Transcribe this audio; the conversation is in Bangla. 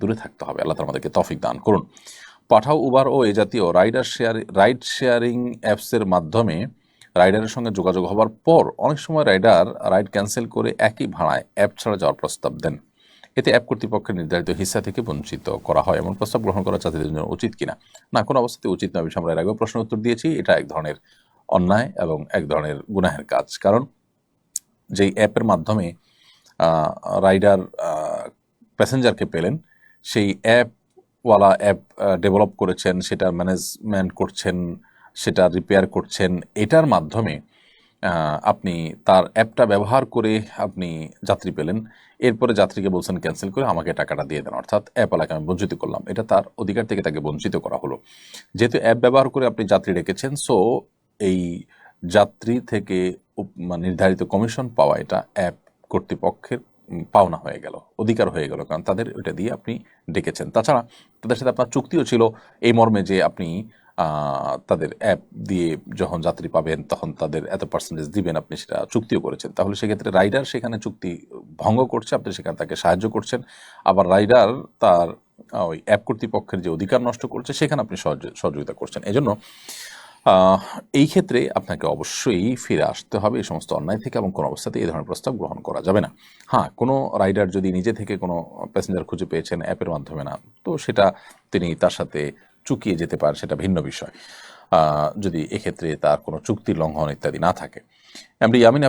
দূরে থাকতে হবে। আল্লাহ আমাদেরকে তৌফিক দান করুন। পাঠাও উবার ও এ জাতীয় রাইডার শেয়ার, রাইড শেয়ারিং অ্যাপসের মাধ্যমে রাইডারের সঙ্গে যোগাযোগ হবার পর অনেক সময় রাইডার রাইড ক্যান্সেল করে একই ভাড়ায় অ্যাপ ছাড়া যাওয়ার প্রস্তাব দেন। এতে অ্যাপ কর্তৃপক্ষের নির্ধারিত হিস্সা থেকে বঞ্চিত করা হয়। এমন প্রস্তাব গ্রহণ করা যাত্রীদের জন্য উচিত কিনা? না, কোনো অবস্থাতে উচিত নয়। আমরা এর আগেও প্রশ্ন উত্তর দিয়েছি। এটা এক ধরনের অন্যায় এবং এক ধরনের গুনাহের কাজ। কারণ যেই অ্যাপের মাধ্যমে রাইডার প্যাসেঞ্জারকে পেলেন সেই অ্যাপওয়ালা অ্যাপ ডেভেলপ করেছেন, সেটা ম্যানেজমেন্ট করছেন, সেটা রিপেয়ার করছেন, এটার মাধ্যমে আপনি তার অ্যাপটা ব্যবহার করে আপনি যাত্রী পেলেন। এরপরে যাত্রীকে বলছেন ক্যান্সেল করে আমাকে টাকাটা দিয়ে দেন। অর্থাৎ অ্যাপওয়ালাকে আমি বঞ্চিত করলাম। এটা তার অধিকার থেকে তাকে বঞ্চিত করা হলো। যেহেতু অ্যাপ ব্যবহার করে আপনি যাত্রী রেখেছেন সো এই যাত্রী থেকে মানে নির্ধারিত কমিশন পাওয়া এটা অ্যাপ কর্তৃপক্ষের পাওনা হয়ে গেল, অধিকার হয়ে গেল, কারণ তাদের ওইটা দিয়ে আপনি ডেকেছেন। তাছাড়া তাদের সাথে আপনার চুক্তিও ছিল এই মর্মে যে আপনি তাদের অ্যাপ দিয়ে যখন যাত্রী পাবেন, তখন তাদের এত পার্সেন্টেজ দিবেন আপনি সেটা চুক্তিও করেছেন। তাহলে সেক্ষেত্রে রাইডার সেখানে চুক্তি ভঙ্গ করছে, আপনি সেখানে তাকে সাহায্য করছেন। আবার রাইডার তার ওই অ্যাপ কর্তৃপক্ষের যে অধিকার নষ্ট করছে, সেখানে আপনি সহযোগ- সহযোগিতা করছেন। এজন্য এই ক্ষেত্রে আপনাকে অবশ্যই ফিরে আসতে হবে এই সমস্ত অন্যায় থেকে এবং কোনো অবস্থাতে এই ধরনের প্রস্তাব গ্রহণ করা যাবে না। হ্যাঁ কোনো রাইডার যদি নিজে থেকে কোনো প্যাসেঞ্জার খুঁজে পেয়েছেন অ্যাপের মাধ্যমে না, তো সেটা তিনি তার সাথে চুকিয়ে যেতে পারেন, সেটা ভিন্ন বিষয়। যদি এক্ষেত্রে তার কোনো চুক্তি লঙ্ঘন ইত্যাদি না থাকে। এমনি ইয়ামিন